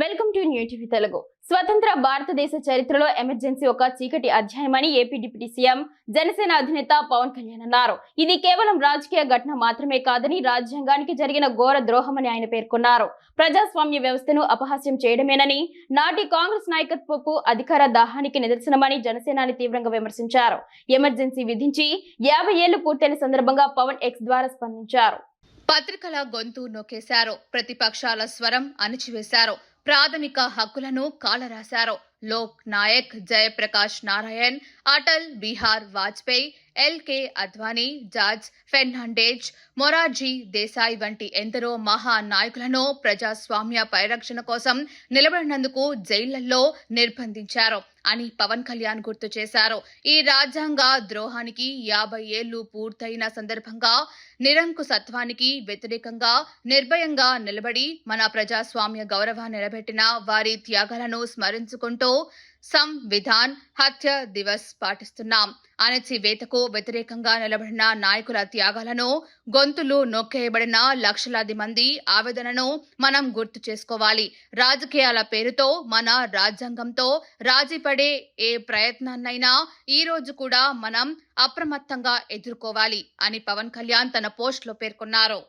Welcome to new TV Telugu. స్వతంత్ర భారతదేశ చరిత్రలో ఎమర్జెన్సీ ఒక చీకటి అధ్యాయమని ఏపీ డిప్యూటీ సీఎం జనసేన అధినేత పవన్ కళ్యాణ్ అన్నారు. ఇది కేవలం రాజకీయ ఘటన మాత్రమే కాదని రాజ్యాంగానికి జరిగిన ఘోర ద్రోహమని ఆయన పేర్కొన్నారు. ప్రజాస్వామ్య వ్యవస్థను అపహాస్యం చేయడమేనని నాటి కాంగ్రెస్ నాయకత్వపు అధికార దాహానికి నిదర్శనమని జనసేనాని తీవ్రంగా విమర్శించారు. ఎమర్జెన్సీ విధించి యాభై ఏళ్ళు పూర్తయిన సందర్భంగా పవన్ ఎక్స్ ద్వారా స్పందించారు. పత్రికల గొంతు నొక్కేశారు. ప్రతిపక్షాల స్వరం అణిచివేశారు. ప్రాథమిక హక్కులను కాలరాశారు. లోక్ నాయక్ జయప్రకాష్ నారాయణ్ అటల్ బీహార్ వాజ్పేయి ఎల్కే అద్వానీ జార్జ్ ఫెర్నాండేజ్ మొరార్జీ దేశాయ్ వంటి ఎందరో మహా నాయకులను ప్రజాస్వామ్య పరిరక్షణ కోసం నిలబడినందుకు జైళ్ళలో నిర్బంధించారు అని పవన్ కళ్యాణ్ గుర్తు చేశారు. ఈ రాజ్యాంగ ద్రోహానికి యాభై ఏళ్ళు పూర్తయిన సందర్భంగా నిరంకుశత్వానికి వ్యతిరేకంగా నిర్భయంగా నిలబడి మన ప్రజాస్వామ్య గౌరవాన్ని నిలబెట్టిన వారి త్యాగాలను స్మరించుకుంటూ సంవిధాన్ హత్య దివస్ పాటిస్తున్నాం. అణచివేతకు వ్యతిరేకంగా నిలబడిన నాయకుల త్యాగాలను గొంతులు నొక్కేయబడిన లక్షలాది మంది ఆవేదనను మనం గుర్తు చేసుకోవాలి. రాజకీయాల పేరుతో మన రాజ్యాంగంతో రాజీపడే ఏ ప్రయత్నాన్నైనా ఈ రోజు కూడా మనం అప్రమత్తంగా ఎదుర్కోవాలి అని పవన్ కళ్యాణ్ తన పోస్టులో పేర్కొన్నారు.